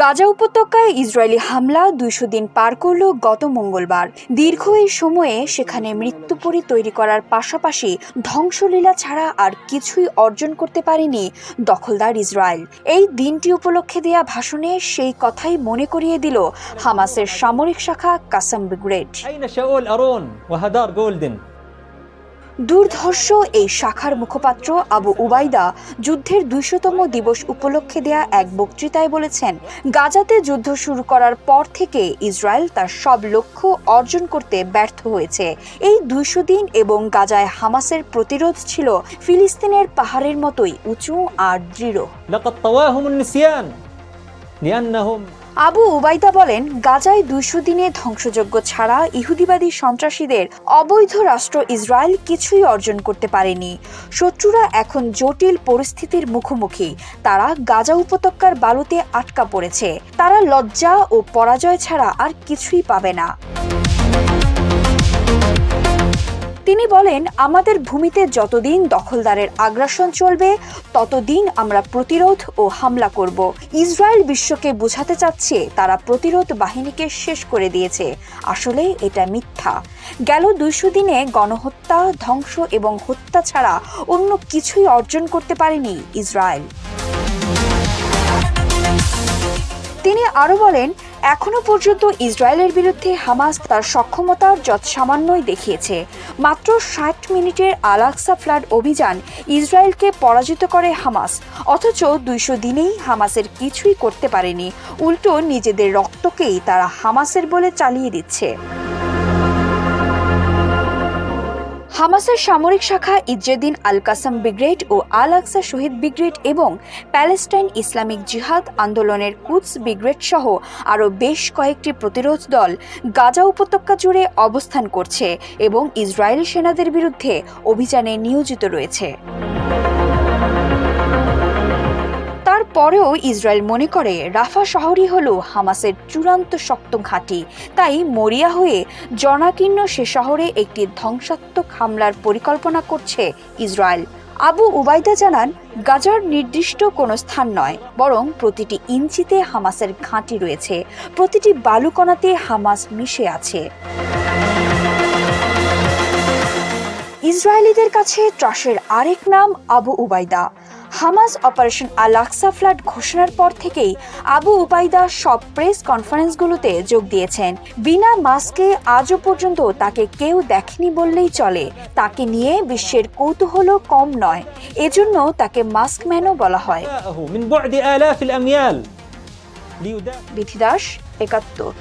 গাজা উপত্যকায় ইসরায়েলি হামলা দুইশো দিন পার করল গত মঙ্গলবার। দীর্ঘ এই সময়ে সেখানে মৃত্যুপুরী তৈরি করার পাশাপাশি ধ্বংসলীলা ছাড়া আর কিছুই অর্জন করতে পারেনি দখলদার ইসরায়েল। এই দিনটি উপলক্ষে দেয়া ভাষণে সেই কথাই মনে করিয়ে দিল হামাসের সামরিক শাখা কাসাম ব্রিগেড। দুর্ধর্ষ এই শাখার মুখপাত্র আবু উবাইদা যুদ্ধের দুইশতম দিবস উপলক্ষে দেয়া এক বক্তৃতায় বলেছেন, গাজাতে যুদ্ধ শুরু করার পর থেকে ইসরায়েল তার সব লক্ষ্য অর্জন করতে ব্যর্থ হয়েছে। এই দুইশো দিন এবং গাজায় হামাসের প্রতিরোধ ছিল ফিলিস্তিনের পাহাড়ের মতোই উঁচু আর দৃঢ়। আবু উবাইদা বলেন, গাজায় দুইশো দিনে ধ্বংসযোগ্য ছাড়া ইহুদিবাদী সন্ত্রাসীদের অবৈধ রাষ্ট্র ইসরায়েল কিছুই অর্জন করতে পারেনি। শত্রুরা এখন জটিল পরিস্থিতির মুখোমুখি। তারা গাজা উপত্যকার বালুতে আটকা পড়েছে। তারা লজ্জা ও পরাজয় ছাড়া আর কিছুই পাবে না। তিনি বলেন, আমাদের ভূমিতে যতদিন দখলদারের আগ্রাসন চলবে, ততদিন আমরা প্রতিরোধ ও হামলা করব। ইসরায়েল বিশ্বকে বোঝাতে চাচ্ছে, তারা প্রতিরোধ বাহিনীকে শেষ করে দিয়েছে। আসলে এটা মিথ্যা। গেল দুইশো দিনে গণহত্যা, ধ্বংস এবং হত্যা ছাড়া অন্য কিছুই অর্জন করতে পারেনি ইসরায়েল। তিনি আরও বলেন এখনও পর্যন্ত ইসরায়েলের বিরুদ্ধে হামাস তার সক্ষমতার যৎ সামান্যই দেখিয়েছে। মাত্র ষাট মিনিটের আলাক্সা ফ্লাড অভিযান ইসরায়েলকে পরাজিত করে হামাস। অথচ দুইশো দিনেই হামাসের কিছুই করতে পারেনি। উল্টো নিজেদের রক্তকেই তারা হামাসের বলে চালিয়ে দিচ্ছে। হামাসের সামরিক শাখা ইজ্জেদিন আল কাসাম ব্রিগেড ও আল আকসা শহীদ ব্রিগেড এবং প্যালেস্টাইন ইসলামিক জিহাদ আন্দোলনের কুদস ব্রিগেড সহ আরও বেশ কয়েকটি প্রতিরোধ দল গাজা উপত্যকা জুড়ে অবস্থান করছে এবং ইসরায়েলি সেনাদের বিরুদ্ধে অভিযানে নিয়োজিত রয়েছে। তারপরেও ইসরায়েল মনে করে, রাফা শহরই হল হামাসের চূড়ান্ত শক্ত ঘাঁটি। তাই মরিয়া হয়ে জনাকীর্ণ সে শহরে একটি ধ্বংসাত্মক হামলার পরিকল্পনা করছে ইসরায়েল। আবু উবাইদা জানান, গাজার নির্দিষ্ট কোনো স্থান নয়, বরং প্রতিটি ইঞ্চিতে হামাসের ঘাঁটি রয়েছে। প্রতিটি বালুকণাতে হামাস মিশে আছে। ইসরায়েলিদের কাছে ত্রাসের আরেক নাম Abu Ubaida Hamas operation Al Aqsa flood ঘোষণার পর থেকেই আবু উবাইদা সব প্রেস কনফারেন্সগুলোতে যোগ দিয়েছেন। বিনা মাস্কে আজও পর্যন্ত তাকে কেউ দেখেনি বললেই চলে। তাকে নিয়ে বিশ্বের কৌতূহলও কম নয়। এজন্য তাকে মাস্ক ম্যানও বলা হয়। বিধিদাস একাত্তর।